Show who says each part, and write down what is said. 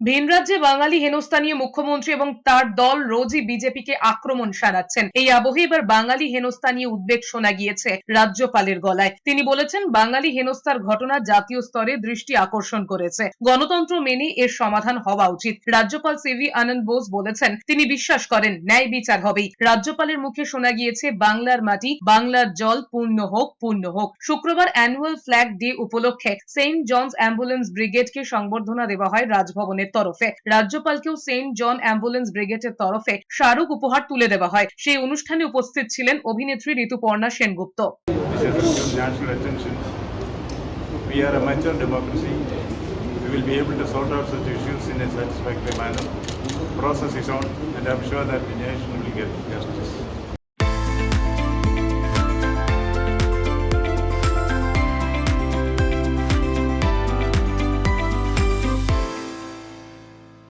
Speaker 1: ভিন রাজ্যে বাঙালি হেনস্থা নিয়ে মুখ্যমন্ত্রী এবং তার দল রোজই বিজেপিকে আক্রমণ সানাচ্ছেন এই আবহে এবার বাঙালি হেনস্থা নিয়ে উদ্বেগ শোনা গিয়েছে রাজ্যপালের গলায়। তিনি বলেছেন, বাঙালি হেনস্থার ঘটনা জাতীয় স্তরে দৃষ্টি আকর্ষণ করেছে। গণতন্ত্র মেনে এর সমাধান হওয়া উচিত। রাজ্যপাল সিভি আনন্দ বোস বলেছেন, তিনি বিশ্বাস করেন, ন্যায় বিচার হবেই। রাজ্যপালের মুখে শোনা গিয়েছে, বাংলার মাটি, বাংলার জল পূর্ণ হোক পূর্ণ হোক। শুক্রবার অ্যানুয়াল ফ্ল্যাগ ডে উপলক্ষে সেন্ট জনস অ্যাম্বুলেন্স ব্রিগেডকে সংবর্ধনা দেওয়া হয় রাজভবনের তরফে রাজ্যপালকেও সেন্ট জন অ্যাম্বুলেন্স ব্রিগেডের তরফে স্মারক উপহার তুলে দেওয়া হয় সেই অনুষ্ঠানে উপস্থিত ছিলেন অভিনেত্রী Rituparna Sengupta.
Speaker 2: We are a mature democracy. We will be able to sort out such issues in a satisfactory manner. Process is on, and I'm sure that the nation will get justice.